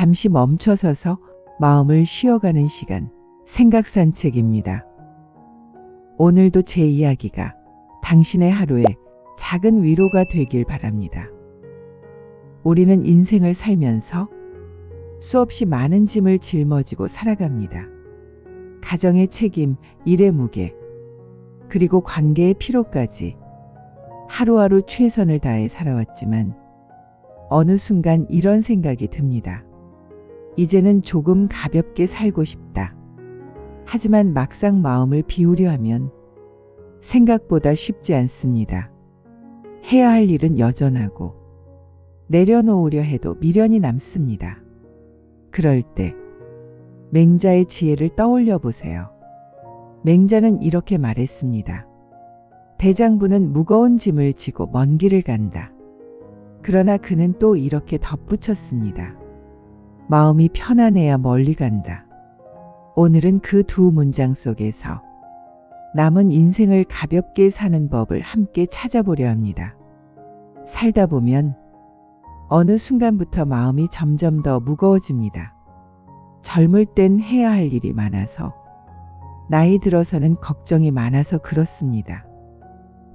잠시 멈춰서서 마음을 쉬어가는 시간, 생각 산책입니다. 오늘도 제 이야기가 당신의 하루에 작은 위로가 되길 바랍니다. 우리는 인생을 살면서 수없이 많은 짐을 짊어지고 살아갑니다. 가정의 책임, 일의 무게, 그리고 관계의 피로까지 하루하루 최선을 다해 살아왔지만 어느 순간 이런 생각이 듭니다. 이제는 조금 가볍게 살고 싶다. 하지만 막상 마음을 비우려 하면 생각보다 쉽지 않습니다. 해야 할 일은 여전하고 내려놓으려 해도 미련이 남습니다. 그럴 때 맹자의 지혜를 떠올려 보세요. 맹자는 이렇게 말했습니다. 대장부는 무거운 짐을 지고 먼 길을 간다. 그러나 그는 또 이렇게 덧붙였습니다. 마음이 편안해야 멀리 간다. 오늘은 그 두 문장 속에서 남은 인생을 가볍게 사는 법을 함께 찾아보려 합니다. 살다 보면 어느 순간부터 마음이 점점 더 무거워집니다. 젊을 땐 해야 할 일이 많아서, 나이 들어서는 걱정이 많아서 그렇습니다.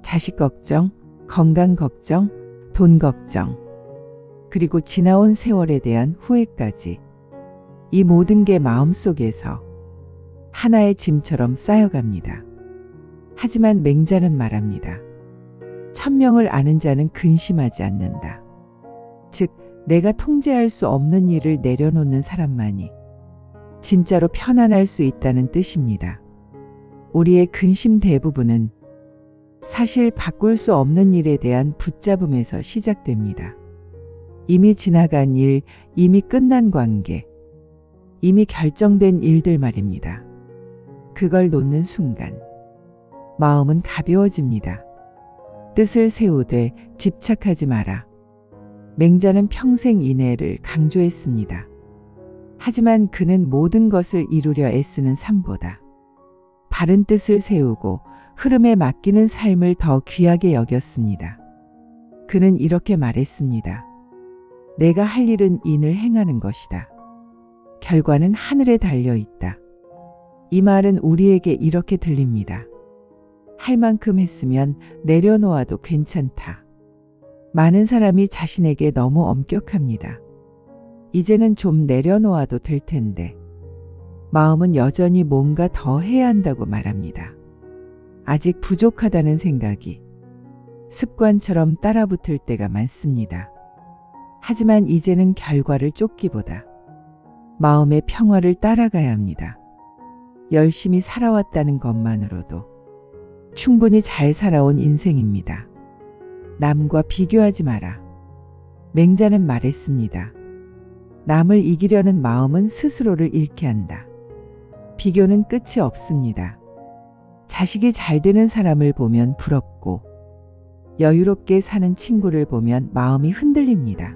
자식 걱정, 건강 걱정, 돈 걱정, 그리고 지나온 세월에 대한 후회까지. 이 모든 게 마음속에서 하나의 짐처럼 쌓여갑니다. 하지만 맹자는 말합니다. 천명을 아는 자는 근심하지 않는다. 즉, 내가 통제할 수 없는 일을 내려놓는 사람만이 진짜로 편안할 수 있다는 뜻입니다. 우리의 근심 대부분은 사실 바꿀 수 없는 일에 대한 붙잡음에서 시작됩니다. 이미 지나간 일, 이미 끝난 관계, 이미 결정된 일들 말입니다. 그걸 놓는 순간, 마음은 가벼워집니다. 뜻을 세우되 집착하지 마라. 맹자는 평생 인애를 강조했습니다. 하지만 그는 모든 것을 이루려 애쓰는 삶보다 바른 뜻을 세우고 흐름에 맡기는 삶을 더 귀하게 여겼습니다. 그는 이렇게 말했습니다. 내가 할 일은 인을 행하는 것이다. 결과는 하늘에 달려 있다. 이 말은 우리에게 이렇게 들립니다. 할 만큼 했으면 내려놓아도 괜찮다. 많은 사람이 자신에게 너무 엄격합니다. 이제는 좀 내려놓아도 될 텐데. 마음은 여전히 뭔가 더 해야 한다고 말합니다. 아직 부족하다는 생각이 습관처럼 따라붙을 때가 많습니다. 하지만 이제는 결과를 쫓기보다 마음의 평화를 따라가야 합니다. 열심히 살아왔다는 것만으로도 충분히 잘 살아온 인생입니다. 남과 비교하지 마라. 맹자는 말했습니다. 남을 이기려는 마음은 스스로를 잃게 한다. 비교는 끝이 없습니다. 자식이 잘 되는 사람을 보면 부럽고 여유롭게 사는 친구를 보면 마음이 흔들립니다.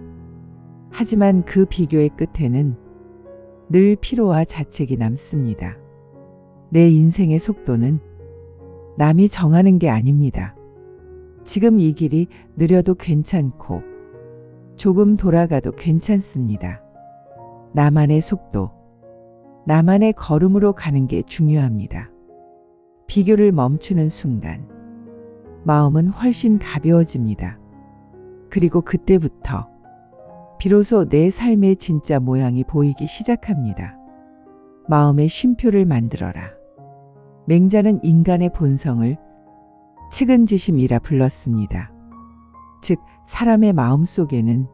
하지만 그 비교의 끝에는 늘 피로와 자책이 남습니다. 내 인생의 속도는 남이 정하는 게 아닙니다. 지금 이 길이 느려도 괜찮고 조금 돌아가도 괜찮습니다. 나만의 속도, 나만의 걸음으로 가는 게 중요합니다. 비교를 멈추는 순간, 마음은 훨씬 가벼워집니다. 그리고 그때부터 비로소 내 삶의 진짜 모양이 보이기 시작합니다. 마음의 쉼표를 만들어라. 맹자는 인간의 본성을 측은지심이라 불렀습니다. 즉, 사람의 마음 속에는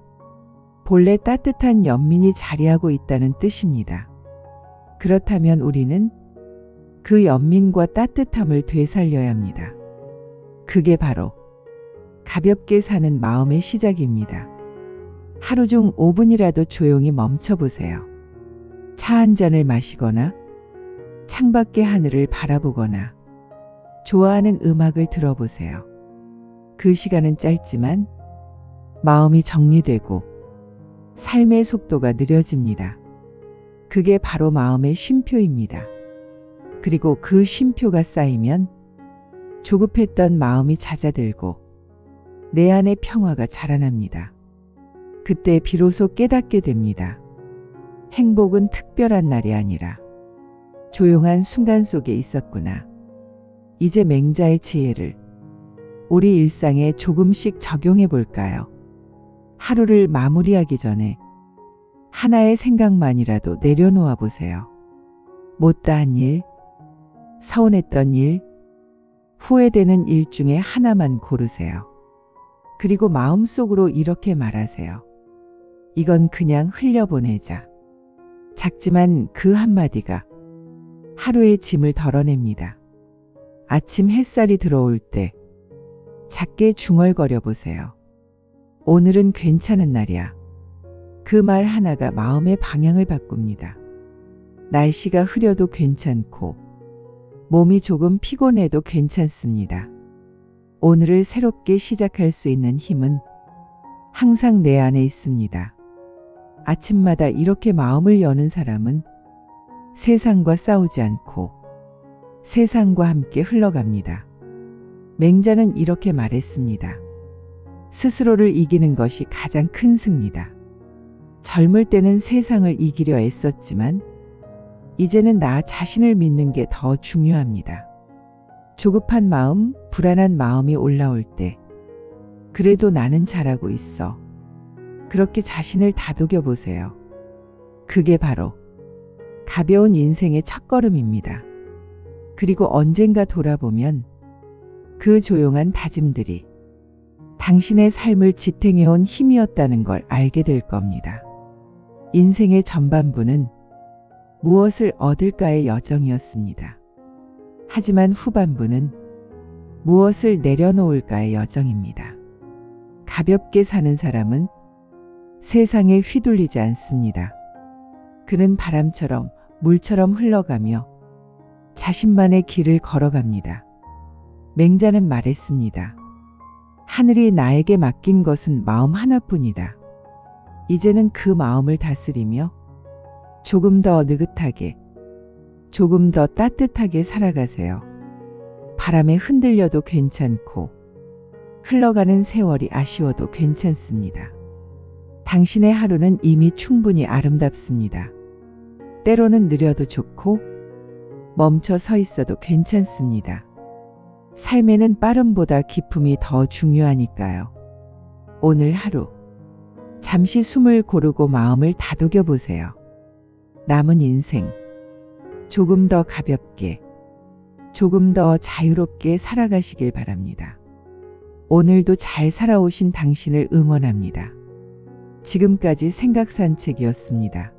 본래 따뜻한 연민이 자리하고 있다는 뜻입니다. 그렇다면 우리는 그 연민과 따뜻함을 되살려야 합니다. 그게 바로 가볍게 사는 마음의 시작입니다. 하루 중 5분이라도 조용히 멈춰보세요. 차 한 잔을 마시거나 창밖의 하늘을 바라보거나 좋아하는 음악을 들어보세요. 그 시간은 짧지만 마음이 정리되고 삶의 속도가 느려집니다. 그게 바로 마음의 쉼표입니다. 그리고 그 쉼표가 쌓이면 조급했던 마음이 잦아들고 내 안의 평화가 자라납니다. 그때 비로소 깨닫게 됩니다. 행복은 특별한 날이 아니라 조용한 순간 속에 있었구나. 이제 맹자의 지혜를 우리 일상에 조금씩 적용해 볼까요? 하루를 마무리하기 전에 하나의 생각만이라도 내려놓아 보세요. 못다한 일, 서운했던 일, 후회되는 일 중에 하나만 고르세요. 그리고 마음속으로 이렇게 말하세요. 이건 그냥 흘려보내자. 작지만 그 한마디가 하루의 짐을 덜어냅니다. 아침 햇살이 들어올 때 작게 중얼거려 보세요. 오늘은 괜찮은 날이야. 그 말 하나가 마음의 방향을 바꿉니다. 날씨가 흐려도 괜찮고 몸이 조금 피곤해도 괜찮습니다. 오늘을 새롭게 시작할 수 있는 힘은 항상 내 안에 있습니다. 아침마다 이렇게 마음을 여는 사람은 세상과 싸우지 않고 세상과 함께 흘러갑니다. 맹자는 이렇게 말했습니다. 스스로를 이기는 것이 가장 큰 승리다. 젊을 때는 세상을 이기려 애썼지만 이제는 나 자신을 믿는 게 더 중요합니다. 조급한 마음, 불안한 마음이 올라올 때 그래도 나는 잘하고 있어. 그렇게 자신을 다독여 보세요. 그게 바로 가벼운 인생의 첫걸음입니다. 그리고 언젠가 돌아보면 그 조용한 다짐들이 당신의 삶을 지탱해온 힘이었다는 걸 알게 될 겁니다. 인생의 전반부는 무엇을 얻을까의 여정이었습니다. 하지만 후반부는 무엇을 내려놓을까의 여정입니다. 가볍게 사는 사람은 세상에 휘둘리지 않습니다. 그는 바람처럼 물처럼 흘러가며 자신만의 길을 걸어갑니다. 맹자는 말했습니다. 하늘이 나에게 맡긴 것은 마음 하나뿐이다. 이제는 그 마음을 다스리며 조금 더 느긋하게, 조금 더 따뜻하게 살아가세요. 바람에 흔들려도 괜찮고, 흘러가는 세월이 아쉬워도 괜찮습니다. 당신의 하루는 이미 충분히 아름답습니다. 때로는 느려도 좋고, 멈춰 서 있어도 괜찮습니다. 삶에는 빠름보다 기품이 더 중요하니까요. 오늘 하루, 잠시 숨을 고르고 마음을 다독여 보세요. 남은 인생, 조금 더 가볍게, 조금 더 자유롭게 살아가시길 바랍니다. 오늘도 잘 살아오신 당신을 응원합니다. 지금까지 생각 산책이었습니다.